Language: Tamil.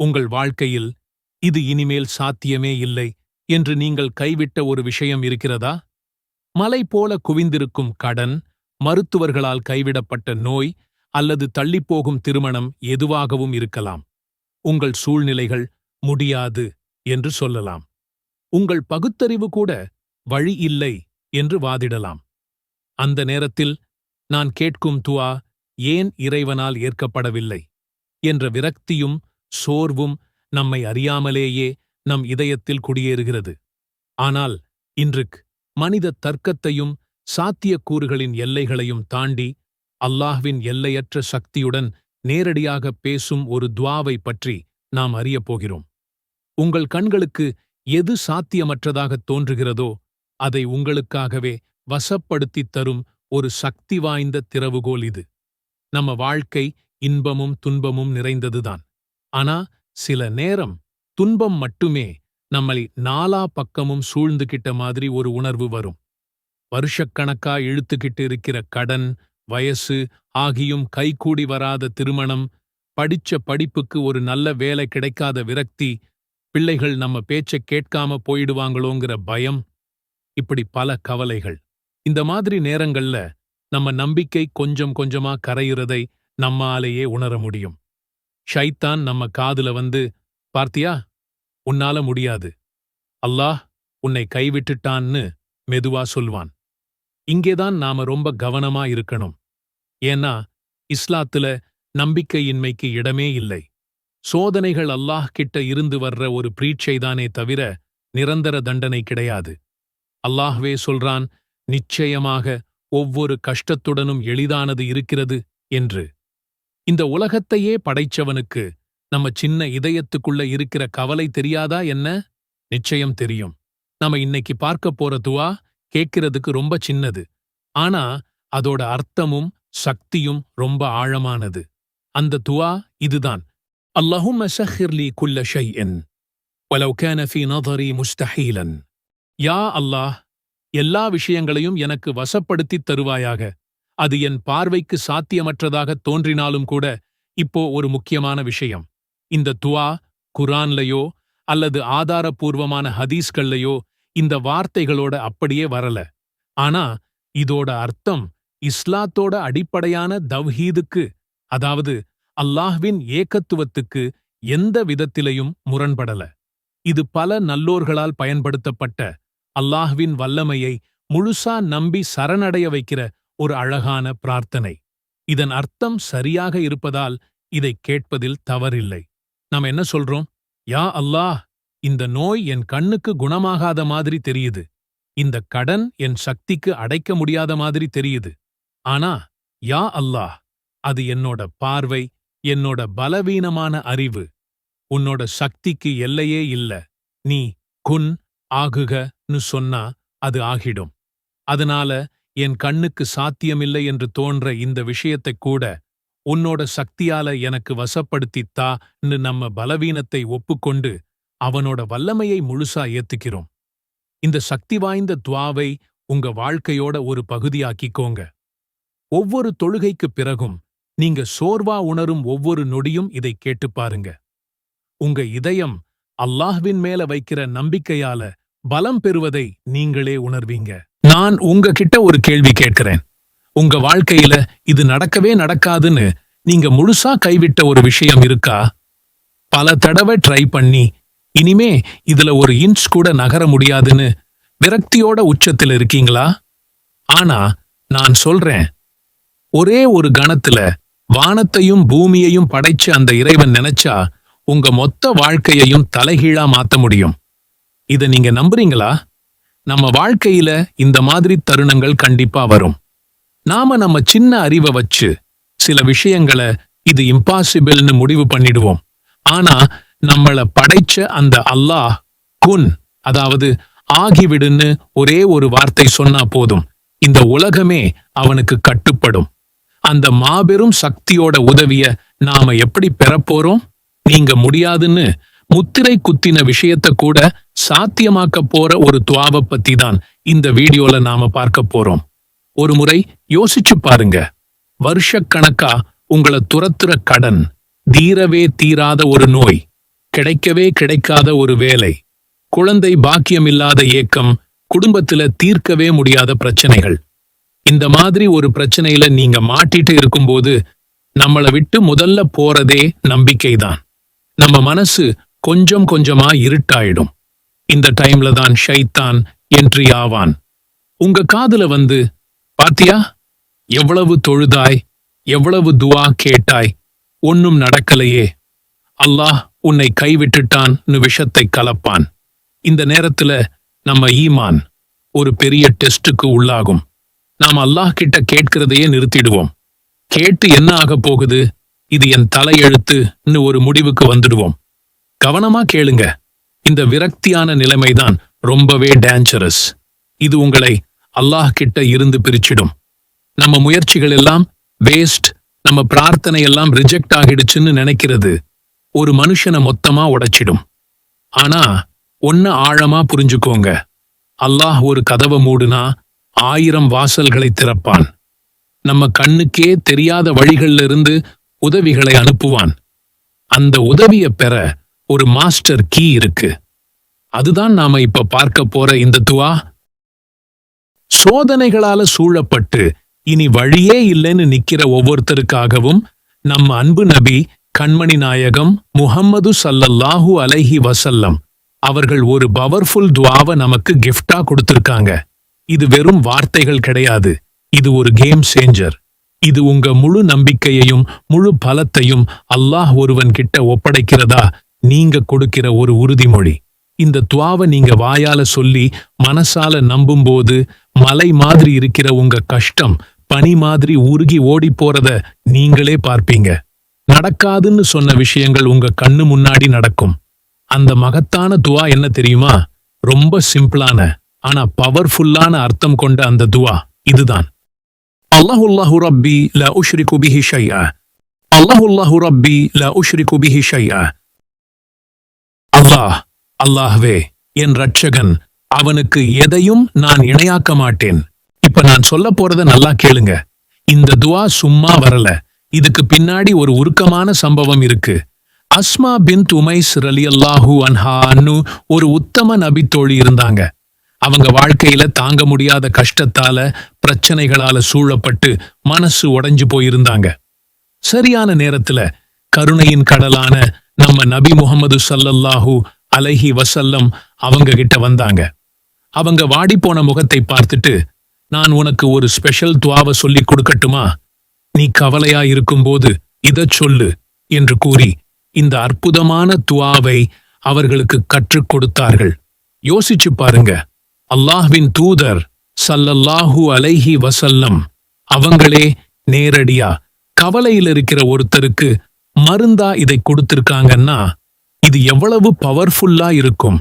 உங்கள் வாழ்க்கையில் இது இனிமேல் சாத்தியமே இல்லை என்று நீங்கள் கைவிட்ட ஒரு விஷயம் இருக்கிறதா? மலை போல குவிந்திருக்கும் கடன் மருத்துவர்களால் கைவிடப்பட்ட நோய் அல்லது தள்ளிப்போகும் திருமணம் எதுவாகவும் இருக்கலாம். உங்கள் சூழ்நிலைகள் முடியாது என்று சொல்லலாம். உங்கள் பகுத்தறிவு கூட வழி இல்லை என்று வாதிடலாம். அந்த நேரத்தில் நான் கேட்கும் துவா ஏன் இறைவனால் ஏற்கப்படவில்லை? என்ற விரக்தியும் சோர்வும் நம்மை அறியாமலேயே நம் இதயத்தில் குடியேறுகிறது. ஆனால் இன்றுக் மனித தர்க்கத்தையும் சாத்தியக்கூறுகளின் எல்லைகளையும் தாண்டி அல்லாஹ்வின் எல்லையற்ற சக்தியுடன் நேரடியாக பேசும் ஒரு துவாவை பற்றி நாம் அறியப் போகிறோம். உங்கள் கண்களுக்கு எது சாத்தியமற்றதாகத் தோன்றுகிறதோ அதை உங்களுக்காகவே வசப்படுத்தித் தரும் ஒரு சக்தி வாய்ந்த திறவுகோல் இது. நம்ம வாழ்க்கை இன்பமும் துன்பமும் நிறைந்ததுதான். ஆனா சில நேரம் துன்பம் மட்டுமே நம்மை நாலா பக்கமும் சூழ்ந்துகிட்ட மாதிரி ஒரு உணர்வு வரும். வருஷக்கணக்கா இழுத்துக்கிட்டு இருக்கிற கடன் வயசு ஆகியும் கைகூடி வராத திருமணம் படிச்ச படிப்புக்கு ஒரு நல்ல வேலை கிடைக்காத விரக்தி பிள்ளைகள் நம்ம பேச்சைக் கேட்காம போயிடுவாங்களோங்கிற பயம் இப்படி பல கவலைகள். இந்த மாதிரி நேரங்கள்ல நம்ம நம்பிக்கை கொஞ்சம் கொஞ்சமா கரையிறதை நம்மாலேயே உணர முடியும். ஷைத்தான் நம்ம காதுல வந்து பார்த்தியா உன்னால முடியாது. அல்லாஹ் உன்னை கைவிட்டுட்டான்னு மெதுவா சொல்வான். இங்கேதான் நாம ரொம்ப கவனமா இருக்கணும். ஏன்னா இஸ்லாத்துல நம்பிக்கையின்மைக்கு இடமே இல்லை. சோதனைகள் அல்லாஹ் கிட்ட இருந்து வர்ற ஒரு பிரீட்சைதானே தவிர நிரந்தர தண்டனை கிடையாது. அல்லாஹ்வே சொல்றான் நிச்சயமாக ஒவ்வொரு கஷ்டத்துடனும் எளிதானது இருக்கிறது என்று. இந்த உலகத்தையே படைச்சவனுக்கு நம்ம சின்ன இதயத்துக்குள்ள இருக்கிற கவலை தெரியாதா என்ன? நிச்சயம் தெரியும். நம்ம இன்னைக்கு பார்க்க போற துவா கேட்கிறதுக்கு ரொம்ப சின்னது. ஆனா அதோட அர்த்தமும் சக்தியும் ரொம்ப ஆழமானது. அந்த துவா இதுதான். அல்லாஹும் சஹிர்லி குல்ல ஷை என் வலவுகேனஃபி நதரி முஸ்தஹீலன். யா அல்லாஹ் எல்லா விஷயங்களையும் எனக்கு வசப்படுத்தித் தருவாயாக. அது என் பார்வைக்கு சாத்தியமற்றதாக தோன்றினாலும் கூட இப்போ ஒரு முக்கியமான விஷயம். இந்த துவா குரான்லயோ அல்லது ஆதாரபூர்வமான ஹதீஸ்கள்லயோ இந்த வார்த்தைகளோட அப்படியே வரல. ஆனா இதோட அர்த்தம் இஸ்லாத்தோட அடிப்படையான தவ்ஹீதுக்கு அதாவது அல்லாஹ்வின் ஏகத்துவத்துக்கு எந்த விதத்திலையும் முரண்படல. இது பல நல்லோர்களால் பயன்படுத்தப்பட்ட அல்லாஹ்வின் வல்லமையை முழுசா நம்பி சரணடைய வைக்கிற ஒரு அழகான பிரார்த்தனை. இதன் அர்த்தம் சரியாக இருப்பதால் இதை கேட்பதில் தவறில்லை. நாம் என்ன சொல்றோம்? யா அல்லாஹ் இந்த நோய் என் கண்ணுக்கு குணமாகாத மாதிரி தெரியுது. இந்த கடன் என் சக்திக்கு அடைக்க முடியாத மாதிரி தெரியுது. ஆனா யா அல்லாஹ் அது என்னோட பார்வை என்னோட பலவீனமான அறிவு. உன்னோட சக்திக்கு எல்லையே இல்ல. நீ குன் ஆகுகன்னு சொன்னா அது ஆகிடும். அதனால என் கண்ணுக்கு சாத்தியமில்லை என்று தோன்ற இந்த விஷயத்தைக் கூட உன்னோட சக்தியால எனக்கு வசப்படுத்தித்தான்னு நம்ம பலவீனத்தை ஒப்புக்கொண்டு அவனோட வல்லமையை முழுசா ஏத்துக்கிறோம். இந்த சக்தி வாய்ந்த துவாவை உங்க வாழ்க்கையோட ஒரு பகுதியாக்கிக்கோங்க. ஒவ்வொரு தொழுகைக்குப் பிறகும் நீங்க சோர்வா உணரும் ஒவ்வொரு நொடியும் இதை கேட்டுப் பாருங்க. உங்க இதயம் அல்லாஹ்வின் மேல வைக்கிற நம்பிக்கையால பலம் பெறுவதை நீங்களே உணர்வீங்க. நான் உங்ககிட்ட ஒரு கேள்வி கேட்கிறேன். உங்க வாழ்க்கையில இது நடக்கவே நடக்காதுன்னு நீங்க முழுசா கைவிட்ட ஒரு விஷயம் இருக்கா? பல தடவை ட்ரை பண்ணி இனிமே இதுல ஒரு இன்ச் கூட நகர முடியாதுன்னு விரக்தியோட உச்சத்தில் இருக்கீங்களா? ஆனா நான் சொல்றேன். ஒரே ஒரு கணத்துல வானத்தையும் பூமியையும் படைச்ச அந்த இறைவன் நினைச்சா உங்க மொத்த வாழ்க்கையையும் தலைகீழா மாத்த முடியும். இத நீங்க நம்புறீங்களா? நம்ம வாழ்க்கையில இந்த மாதிரி தருணங்கள் கண்டிப்பா வரும். நாம நம்ம சின்ன அறிவை வச்சு சில விஷயங்களை இது இம்பாசிபிள்னு முடிவு பண்ணிடுவோம். ஆனா நம்மள படைச்ச அந்த அல்லாஹ் குன் அதாவது ஆகிவிடுன்னு ஒரே ஒரு வார்த்தை சொன்னா போதும். இந்த உலகமே அவனுக்கு கட்டுப்படும். அந்த மாபெரும் சக்தியோட உதவிய நாம எப்படி பெறப்போறோம்? நீங்க முடியாதுன்னு முத்திரை குத்தின விஷயத்த கூட சாத்தியமாக்க போற ஒரு துவாவ பத்தி தான் இந்த வீடியோல நாம பார்க்க போறோம். ஒரு முறை யோசிச்சு பாருங்க. வருஷக்கணக்கா உங்கள துரத்துற கடன் தீரவே தீராத ஒரு நோய் கிடைக்கவே கிடைக்காத ஒரு வேலை குழந்தை பாக்கியமில்லாத ஏக்கம் குடும்பத்துல தீர்க்கவே முடியாத பிரச்சனைகள். இந்த மாதிரி ஒரு பிரச்சனையில நீங்க மாட்டிட்டு இருக்கும்போது நம்மள விட்டு முதல்ல போறதே நம்பிக்கைதான். நம்ம மனசு கொஞ்சம் கொஞ்சமா இருட்டாயிடும். இந்த டைம்ல தான் ஷைத்தான் என்ட்ரி ஆவான். உங்க காதுல வந்து பாத்தியா எவ்வளவு தொழுதாய் எவ்வளவு துவா கேட்டாய் ஒன்னும் நடக்கலையே. அல்லாஹ் உன்னை கைவிட்டுட்டான்னு விஷத்தை கலப்பான். இந்த நேரத்துல நம்ம ஈமான் ஒரு பெரிய டெஸ்டுக்கு உள்ளாகும். நாம் அல்லாஹ் கிட்ட கேட்கிறதையே நிறுத்திடுவோம். கேட்டு என்ன ஆகப் போகுது? இது என் தலையெழுத்துன்னு ஒரு முடிவுக்கு வந்துடுவோம். கவனமா கேளுங்க. இந்த விரக்தியான நிலைமைதான் ரொம்பவே டேஞ்சரஸ் இது உங்களை அல்லாஹ் கிட்ட இருந்து பிரிச்சிடும். நம்ம முயற்சிகள் எல்லாம் வேஸ்ட் நம்ம பிரார்த்தனை எல்லாம் ரிஜெக்ட் ஆகிடுச்சுன்னு நினைக்கிறது ஒரு மனுஷனை மொத்தமா உடைச்சிடும். ஆனா ஒன்ன ஆழமா புரிஞ்சுக்கோங்க. அல்லாஹ் ஒரு கதவை மூடுனா ஆயிரம் வாசல்களை திறப்பான். நம்ம கண்ணுக்கே தெரியாத வழிகள்ல இருந்து உதவிகளை அனுப்புவான். அந்த உதவியை பெற ஒரு மாஸ்டர் கீ இருக்கு. அதுதான் நாம இப்ப பார்க்க போற இந்த துவா. சோதனைகளால சூழப்பட்டு இனி வழியே இல்லைன்னு நிக்கிற ஒவ்வொருத்தருக்காகவும் நம்ம அன்பு நபி கண்மணி நாயகம் முஹம்மது சல்லல்லாஹு அலைஹி வசல்லம் அவர்கள் ஒரு பவர்ஃபுல் துவாவை நமக்கு கிஃப்டா கொடுத்திருக்காங்க. இது வெறும் வார்த்தைகள் கிடையாது. இது ஒரு கேம் சேஞ்சர். இது உங்க முழு நம்பிக்கையையும் முழு பலத்தையும் அல்லாஹ் ஒருவன் கிட்ட ஒப்படைக்கிறதா? நீங்க கொடுக்கிற ஒரு உறுதிமொழி. இந்த துவாவை நீங்க வாயால சொல்லி மனசால நம்பும்போது மலை மாதிரி இருக்கிற உங்க கஷ்டம் பனி மாதிரி உருகி ஓடி போறத நீங்களே பார்ப்பீங்க. நடக்காதுன்னு சொன்ன விஷயங்கள் உங்க கண்ணு முன்னாடி நடக்கும். அந்த மகத்தான துவா என்ன தெரியுமா? ரொம்ப சிம்பிளான ஆனா பவர்ஃபுல்லான அர்த்தம் கொண்ட அந்த துவா இதுதான். அல்லாஹுல்லாஹு ரப்பி ல உஷ்ரிகு பிஹி ஷையா அல்லாஹுல்லாஹு ரப்பி ல உஷ்ரிகு பிஹி ஷையா அல்லாஹ் அல்லாஹ்வே என் ரட்சகன் அவனுக்கு எதையும் நான் இணையாக்க மாட்டேன். இப்ப நான் சொல்ல போறத நல்லா கேளுங்க. இந்த துவா சும்மா வரல. இதுக்கு பின்னாடி ஒரு உருக்கமான சம்பவம் இருக்கு. அஸ்மா பின் உமைஸ் ரலியல்லாஹு அன்ஹான்னு ஒரு உத்தம நபித்தோழி இருந்தாங்க. அவங்க வாழ்க்கையில தாங்க முடியாத கஷ்டத்தால பிரச்சனைகளால சூழப்பட்டு மனசு உடைஞ்சு போயிருந்தாங்க. சரியான நேரத்துல கருணையின் கடலான நம்ம நபி முகமது சல்லல்லாஹு அலஹி வசல்லம் அவங்க கிட்ட வந்தாங்க. அவங்க வாடிப்போன முகத்தை பார்த்துட்டு நான் உனக்கு ஒரு ஸ்பெஷல் துவாவை சொல்லி கொடுக்கட்டுமா? நீ கவலையா இருக்கும்போது இதச் சொல்லு என்று கூறி இந்த அற்புதமான துவாவை அவர்களுக்கு கற்றுக் கொடுத்தார்கள். யோசிச்சு பாருங்க அல்லாஹ்வின் தூதர் சல்லல்லாஹு அலைஹி வசல்லம் அவங்களே நேரடியா கவலையில் இருக்கிற ஒருத்தருக்கு மருந்தா இதை கொடுத்திருக்காங்கன்னா இது எவ்வளவு பவர்ஃபுல்லா இருக்கும்.